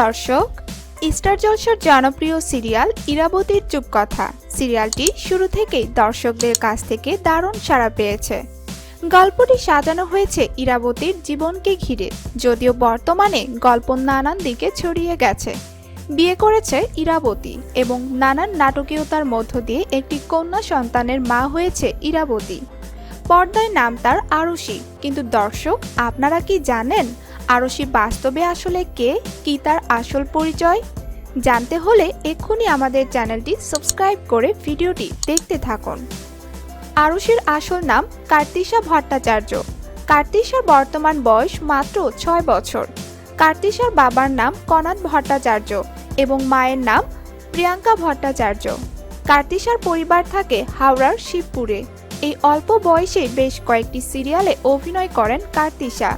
দর্শক, স্টার জলসার জনপ্রিয় সিরিয়াল ইরাবতীর চুপকথা সিরিয়ালটি শুরু থেকেই দর্শকদের কাছ থেকে দারুণ সাড়া পেয়েছে। গল্পটি সাজানো হয়েছে ইরাবতীর জীবনকে ঘিরে, যদিও বর্তমানে গল্প নানান দিকে ছড়িয়ে গেছে। বিয়ে করেছে ইরাবতী এবং নানান নাটকীয়তার মধ্য দিয়ে একটি কন্যা সন্তানের মা হয়েছে ইরাবতী। পর্দায় নাম তার আরশি, কিন্তু দর্শক, আপনারা কি জানেন? আরশি বাস্তবে আসলে কে? কি তার আসল পরিচয়? জানতে হলে এক্ষুনি আমাদের চ্যানেলটি সাবস্ক্রাইব করে ভিডিওটি দেখতে থাকুন। আরুষির আসল নাম কার্তিশা ভট্টাচার্য। কার্তিশার বর্তমান বয়স মাত্র ছয় বছর। কার্তিশার বাবার নাম কনাদ ভট্টাচার্য এবং মায়ের নাম প্রিয়াঙ্কা ভট্টাচার্য। কার্তিশার পরিবার থাকে হাওড়ার শিবপুরে। এই অল্প বয়সে বেশ কয়েকটি সিরিয়ালে অভিনয় করেন কার্তিশা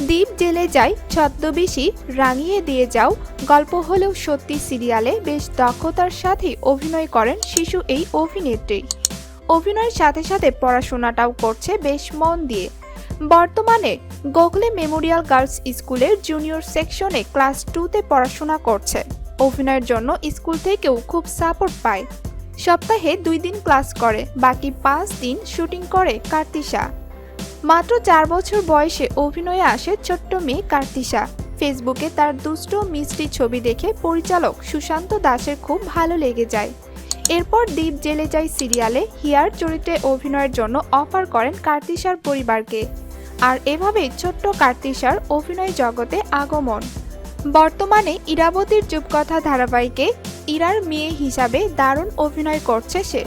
দ্বীপ জেলে যাই, ছদ্মবেশী রাঙিয়ে দিয়ে যাও। গল্প হলেও সত্যি সিরিয়ালে বেশ দক্ষতার সাথে অভিনয় করেন শিশু এই অভিনেত্রী। অভিনয়ের সাথে সাথে পড়াশোনাটাও করছে বেশ মন দিয়ে। বর্তমানে গোখলে মেমোরিয়াল গার্লস স্কুলের জুনিয়র সেকশনে ক্লাস টুতে পড়াশোনা করছে। অভিনয়ের জন্য স্কুল থেকেও খুব সাপোর্ট পায়। সপ্তাহে দুই দিন ক্লাস করে, বাকি পাঁচ দিন শুটিং করে কার্তিশা। মাত্র চার বছর বয়সে অভিনয়ে আসে ছোট্ট মেয়ে কার্তিশা। ফেসবুকে তার দুষ্ট মিষ্টি ছবি দেখে পরিচালক সুশান্ত দাসের খুব ভালো লেগে যায়। এরপর দ্বীপ জেলে যায় সিরিয়ালে, হিয়ার চরিত্রে অভিনয়ের জন্য অফার করেন কার্তিশার পরিবারকে। আর এভাবেই ছোট্ট কার্তিশার অভিনয় জগতে আগমন। বর্তমানে ইরাবতীর যুগকথা ধারাবাহিকে ইরার মেয়ে হিসাবে দারুণ অভিনয় করছে সে।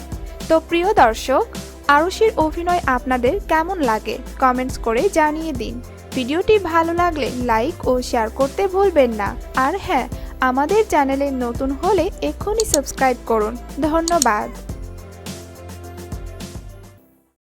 তো প্রিয় দর্শক আরুষির অভিনয় আপনাদের কেমন লাগে কমেন্টস করে জানিয়ে দিন। ভিডিওটি ভালো লাগলে লাইক ও শেয়ার করতে ভুলবেন না। আর হ্যাঁ আমাদের চ্যানেলে নতুন হলে এক্ষুনি সাবস্ক্রাইব করুন। ধন্যবাদ।